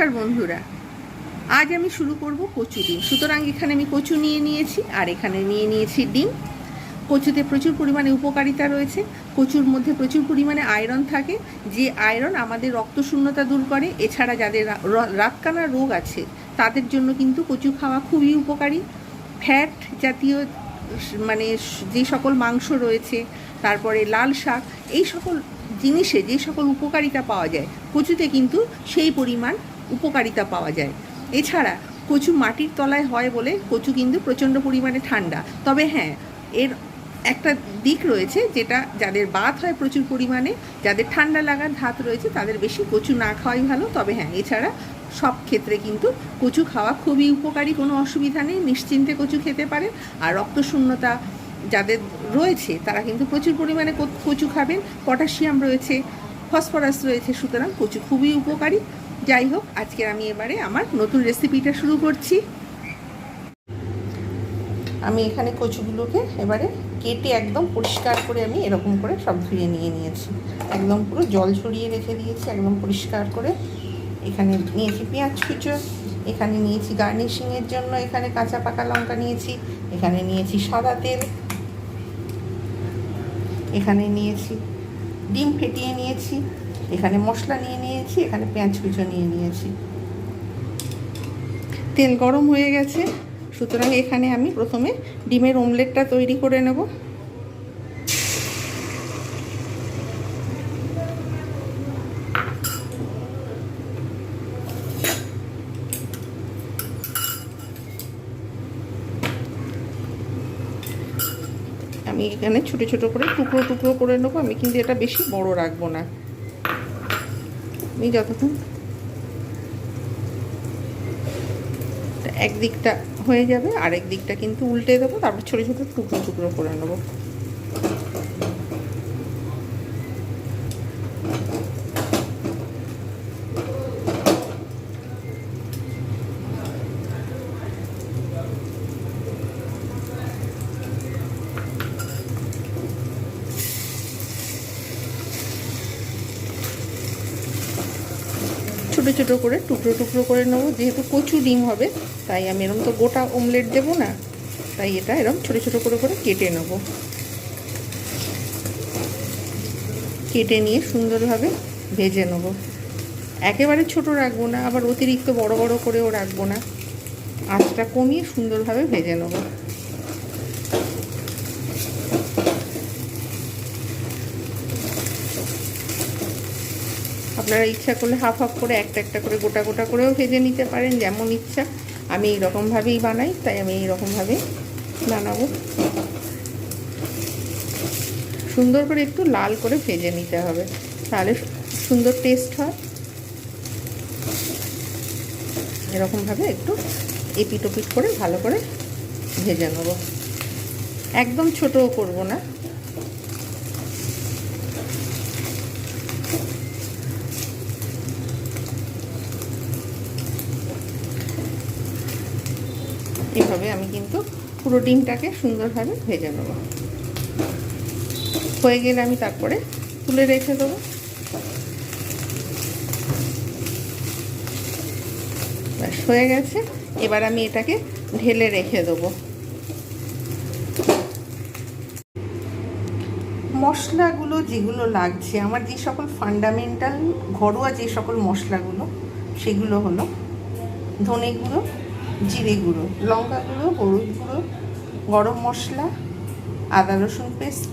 নমস্কার বন্ধুরা। আজ আমি শুরু করব কচু ডিম। সুতরাং এখানে আমি কচু নিয়ে নিয়েছি আর এখানে নিয়ে নিয়েছি ডিম। কচুতে প্রচুর পরিমাণে উপকারিতা রয়েছে। কচুর মধ্যে প্রচুর পরিমাণে আয়রন থাকে। যে আয়রন আমাদের রক্তশূন্যতা দূর করে। এছাড়া যাদের রাতকানা রোগ আছে, তাদের জন্য কিন্তু কচু খাওয়া খুবই উপকারী। ফ্যাট জাতীয় মানে যে সকল মাংস রয়েছে, তারপরে লাল শাক, এই সকল জিনিসে যে সকল উপকারিতা পাওয়া যায়, কচুতে কিন্তু সেই পরিমাণ উপকারিতা পাওয়া যায়। এছাড়া কচু মাটির তলায় হয় বলে কচু কিন্তু প্রচণ্ড পরিমাণে ঠান্ডা। তবে হ্যাঁ এর একটা দিক রয়েছে যেটা যাদের বাত হয় প্রচুর পরিমাণে, যাদের ঠান্ডা লাগার ধাত রয়েছে তাদের বেশি কচু না খাওয়াই ভালো। তবে হ্যাঁ এছাড়া সব ক্ষেত্রে কিন্তু কচু খাওয়া খুবই উপকারী, কোনো অসুবিধা নেই। নিশ্চিন্তে কচু খেতে পারে আর রক্তশূন্যতা যাদের রয়েছে তারা কিন্তু প্রচুর পরিমাণে কচু খাবেন। পটাশিয়াম রয়েছে, ফসফরাস রয়েছে, সুতরাং কচু খুবই উপকারী। যাই হোক আজকে আমি এবারে আমার নতুন রেসিপিটা শুরু করছি। আমি এখানে কচুগুলোকে এবারে কেটে একদম পরিষ্কার করে আমি এরকম করে সব ধুয়ে নিয়ে নিয়েছি। একদম পুরো জল ছড়িয়ে রেখে দিয়েছি, একদম পরিষ্কার করে। এখানে নিয়েছি পেঁয়াজ কুচো, এখানে নিয়েছি গার্নিশিংয়ের জন্য এখানে কাঁচা পাকা লঙ্কা নিয়েছি, এখানে নিয়েছি সাদা তেল। এখানে নিয়েছি, ডিম ফেটিয়ে নিয়েছি। এখানে মশলা নিয়ে নিয়েছি, এখানে পেঁয়াজ কুচো নিয়ে নিয়েছি। তেল গরম হয়ে গেছে, সুতরাং এখানে আমি প্রথমে ডিমের অমলেটটা তৈরি করে নেব। আমি এখানে ছোটো ছোটো করে টুকরো টুকরো করে নেব, আমি কিন্তু এটা বেশি বড় রাখব না। আমি যতক্ষণ একদিকটা হয়ে যাবে, আরেক দিকটা কিন্তু উল্টে দেবো, তারপর ছোটো ছোটো টুকরো টুকরো করে নেব। ছোটো ছোটো করে, টুকরো টুকরো করে নেব। যেহেতু কচু ডিম হবে, তাই আমি এরকম তো গোটা অমলেট দেবো না, তাই এটা এরকম ছোটো ছোটো করে করে কেটে নেব। কেটে নিয়ে সুন্দরভাবে ভেজে নেব। একেবারে ছোট রাখব না, আবার অতিরিক্ত বড় বড় করেও রাখব না। আঁচটা কমিয়ে সুন্দরভাবে ভেজে নেব। আপনারা ইচ্ছা করলে হাফ হাফ করে একটা একটা করে গোটা গোটা করেও ভেজে নিতে পারেন, যেমন ইচ্ছা। আমি এইরকমভাবেই বানাই, তাই আমি এইরকমভাবেই বানাবো। সুন্দর করে একটু লাল করে ভেজে নিতে হবে, তাহলে সুন্দর টেস্ট হয়। এরকমভাবে একটু এপিট ওপিট করে ভালো করে ভেজে নেব। একদম ছোটও করব না। এভাবে আমি কিন্তু পুরো ডিমটাকে সুন্দরভাবে ভেজে নেব। হয়ে গেলে আমি তারপরে তুলে রেখে দেবো। ব্যাস, হয়ে গেছে। এবার আমি এটাকে ঢেলে রেখে দেবো। মশলাগুলো যেগুলো লাগছে, আমার যে সকল ফান্ডামেন্টাল ঘরোয়া যে সকল মশলাগুলো, সেগুলো হলো ধনে গুঁড়ো জিরে গুঁড়ো, লঙ্কা গুঁড়ো, হলুদ গুঁড়ো, গরম মশলা, আদা রসুন পেস্ট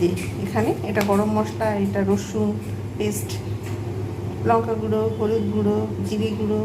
যে এখানে এটা গরম মশলা, এটা রসুন পেস্ট, লঙ্কা গুঁড়ো, হলুদ গুঁড়ো, জিরে গুঁড়ো,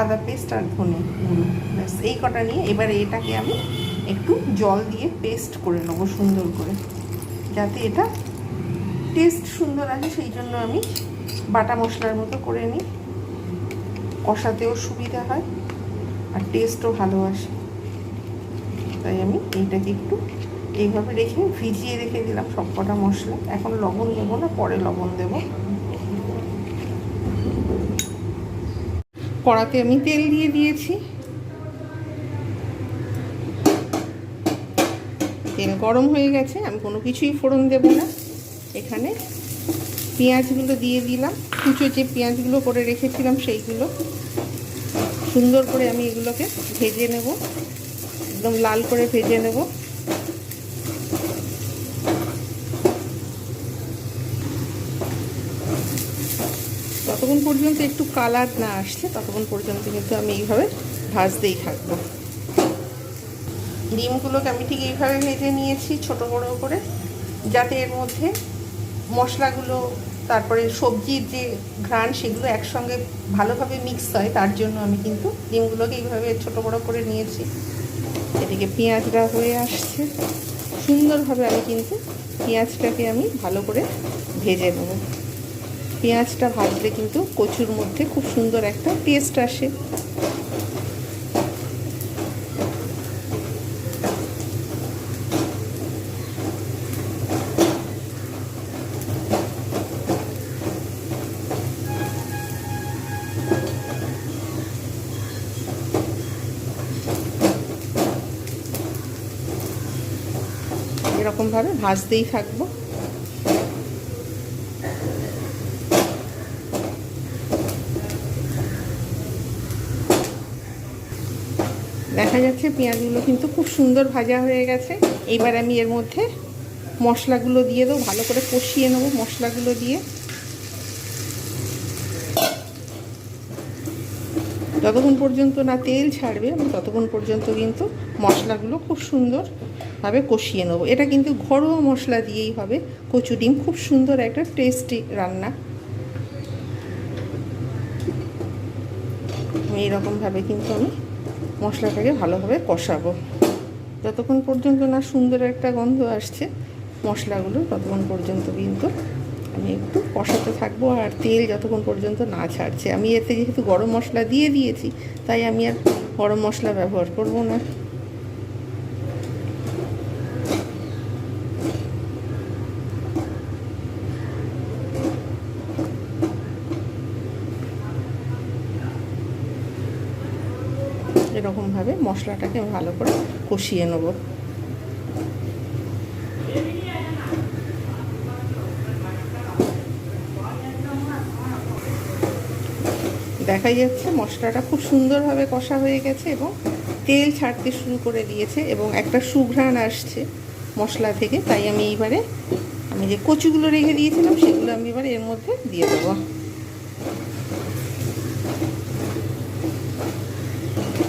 আদা পেস্ট আর ধনে গুঁড়ো। ব্যাস, এই কটা নিয়ে এবারে এটাকে আমি একটু জল দিয়ে পেস্ট করে নেব সুন্দর করে, যাতে এটা টেস্ট সুন্দর আসে, সেই জন্য আমি বাটা মশলার মতো করে নিই। কষাতেও সুবিধা হয়। আর টেস্টও ভালো আসে। তাই আমি এইটাকে একটু এইভাবে রেখে ভিজিয়ে রেখে দিলাম সব কটা মশলা। এখন লবণ দেবো না, পরে লবণ দেব। কড়াতে আমি তেল দিয়ে দিয়েছি। তেল গরম হয়ে গেছে, আমি কোনো কিছুই ফোড়ন দেব না। এখানে পেঁয়াজগুলো দিয়ে দিলাম। কুচো যে পেঁয়াজগুলো করে রেখেছিলাম সেইগুলো সুন্দর করে আমি এগুলোকে ভেজে নেব। একদম লাল করে ভেজে নেব। ততক্ষণ পর্যন্ত একটু কালার না আসছে ততক্ষণ পর্যন্ত কিন্তু আমি এইভাবে ভাজতেই থাকব। ডিমগুলোকে আমি ঠিক এইভাবে ভেজে নিয়েছি ছোট বড় করে, যাতে এর মধ্যে মশলাগুলো তারপরে সবজির যে ঘ্রাণ, সেগুলো একসঙ্গে ভালোভাবে মিক্স হয়, তার জন্য আমি কিন্তু ডিমগুলোকে এইভাবে ছোট বড় করে নিয়েছি। এদিকে পেঁয়াজটা হয়ে আসছে। সুন্দরভাবে আমি কিন্তু পেঁয়াজটাকে আমি ভালো করে ভেজে নেব। পেঁয়াজটা ভাজলে কিন্তু কচুর মধ্যে খুব সুন্দর একটা টেস্ট আসে। এরকমভাবে ভাজতেই থাকব। দেখা যাচ্ছে পেঁয়াজগুলো কিন্তু খুব সুন্দর ভাজা হয়ে গেছে। এইবার আমি এর মধ্যে মশলাগুলো দিয়ে দেবো, ভালো করে কষিয়ে নেব মশলাগুলো দিয়ে। যতক্ষণ পর্যন্ত না তেল ছাড়বে আমি ততক্ষণ পর্যন্ত কিন্তু মশলাগুলো খুব সুন্দরভাবে কষিয়ে নেব। এটা কিন্তু ঘরোয়া মশলা দিয়েই হবে। কচু ডিম, খুব সুন্দর একটা টেস্টি রান্না। আমি এইরকমভাবে কিন্তু আমি মশলাটাকে ভালোভাবে কষাবো। যতক্ষণ পর্যন্ত না সুন্দর একটা গন্ধ আসছে, মশলাগুলো ততক্ষণ পর্যন্ত কিন্তু আমি একটু কষাতে থাকব আর তেল যতক্ষণ পর্যন্ত না ছাড়ছে। আমি এতে যেহেতু গরম মশলা দিয়ে দিয়েছি, তাই আমি আর গরম মশলা ব্যবহার করব না। এরকমভাবে মশলাটাকে ভালো করে কষিয়ে নেব। দেখা যাচ্ছে মশলাটা খুব সুন্দরভাবে কষা হয়ে গেছে এবং তেল ছাড়তে শুরু করে দিয়েছে এবং একটা সুঘ্রাণ আসছে মশলা থেকে। তাই আমি এইবারে আমি যে কচুগুলো রেখে দিয়েছিলাম সেগুলো আমি এবার এর মধ্যে দিয়ে দেবো।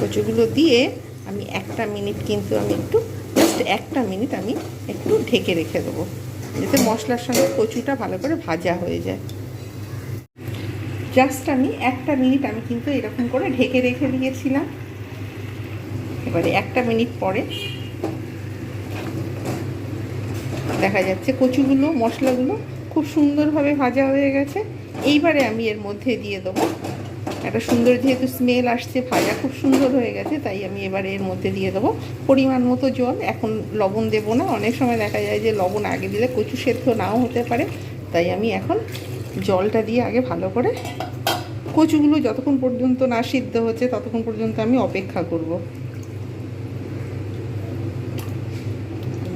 কচুগুলো দিয়ে আমি একটা মিনিট কিন্তু আমি একটু জাস্ট একটা মিনিট আমি একটু ঢেকে রেখে দেবো। যাতে মশলার সঙ্গে কচুটা ভালো করে ভাজা হয়ে যায়। জাস্ট আমি একটা মিনিট আমি কিন্তু এরকম করে ঢেকে রেখে দিয়েছিলাম। এবারে একটা মিনিট পরে দেখা যাচ্ছে কচুগুলো, মশলাগুলো খুব সুন্দরভাবে ভাজা হয়ে গেছে। এইবারে আমি এর মধ্যে দিয়ে দেবো একটা সুন্দর যেহেতু স্মেল আসছে, ভাজা খুব সুন্দর হয়ে গেছে, তাই আমি এবারে এর মধ্যে দিয়ে দেবো। পরিমাণ মতো জল, এখন লবণ দেবো না। অনেক সময় দেখা যায় যে লবণ আগে দিলে কচু সেদ্ধ নাও হতে পারে। তাই আমি এখন জলটা দিয়ে আগে ভালো করে কচুগুলো যতক্ষণ পর্যন্ত না সিদ্ধ হচ্ছে, ততক্ষণ পর্যন্ত আমি অপেক্ষা করব।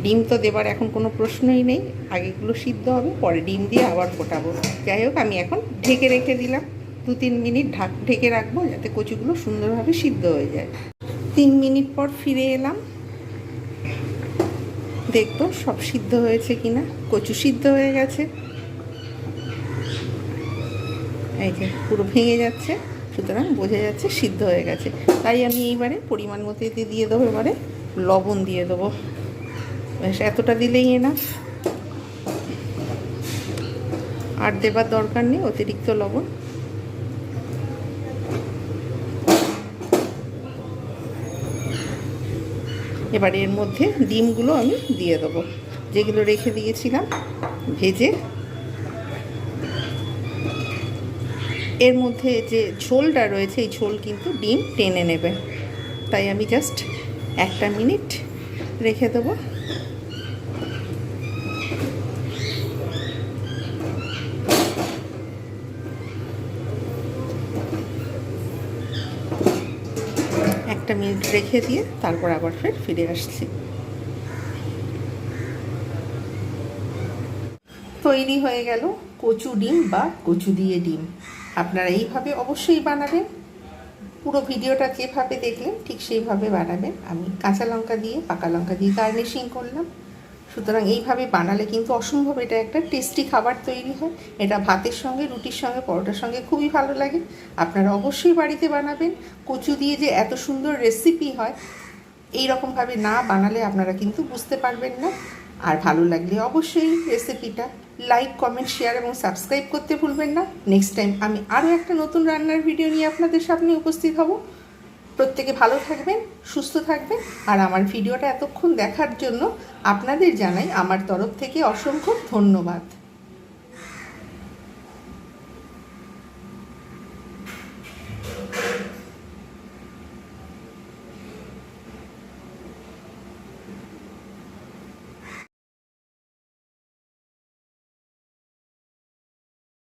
ডিম তো দেবার এখন কোনো প্রশ্নই নেই। আগেগুলো সিদ্ধ হবে, পরে ডিম দিয়ে আবার ফোটাবো। যাই হোক, আমি এখন ঢেকে রেখে দিলাম। দু তিন মিনিট ঢাক ঢেকে রাখব যাতে কচুগুলো সুন্দরভাবে সিদ্ধ হয়ে যায়। তিন মিনিট পর ফিরে এলাম। দেখব সব সিদ্ধ হয়েছে কিনা। কচু সিদ্ধ হয়ে গেছে। এই যে পুরো ভেঙে যাচ্ছে, সুতরাং বোঝা যাচ্ছে সিদ্ধ হয়ে গেছে। তাই আমি এইবারে পরিমাণ মতো এতে দিয়ে দেবো, এবারে লবণ দিয়ে দেবো। এতটা দিলেই এনা আর দেবার দরকার নেই, অতিরিক্ত লবণ। এবার এর মধ্যে ডিমগুলো আমি দিয়ে দেবো। যেগুলো রেখে দিয়েছিলাম, ভেজে। এর মধ্যে যে ঝোলটা রয়েছে, এই ঝোল কিন্তু ডিম টেনে নেবে। তাই আমি জাস্ট একটা মিনিট রেখে দেবো একটা মিনিট রেখে দিয়ে তারপর আবার ফের ফিরে আসছি। তৈরি হয়ে গেল কচু ডিম বা কচু দিয়ে ডিম। আপনারা এইভাবে অবশ্যই বানাবেন। পুরো ভিডিওটা যেভাবে দেখলেন ঠিক সেইভাবে বানাবেন। আমি কাঁচা লঙ্কা দিয়ে পাকা লঙ্কা দিয়ে গার্নিশিং করলাম। সুতরাং এইভাবে বানালে কিন্তু অসম্ভব, এটা একটা টেস্টি খাবার তৈরি হয়। এটা ভাতের সঙ্গে, রুটির সঙ্গে, পরোটার সঙ্গে খুবই ভালো লাগে। আপনারা অবশ্যই বাড়িতে বানাবেন। কচু দিয়ে যে এত সুন্দর রেসিপি হয় এই রকমভাবে না বানালে আপনারা কিন্তু বুঝতে পারবেন না। আর ভালো লাগলে অবশ্যই রেসিপিটা লাইক কমেন্ট শেয়ার এবং সাবস্ক্রাইব করতে ভুলবেন না। নেক্সট টাইম আমি আরও একটা নতুন রান্নার ভিডিও নিয়ে আপনাদের সামনে উপস্থিত হব। প্রত্যেকে ভালো থাকবেন, সুস্থ থাকবেন। আর আমার ভিডিওটা এতক্ষণ দেখার জন্য আপনাদের জানাই আমার তরফ থেকে অসংখ্য ধন্যবাদ।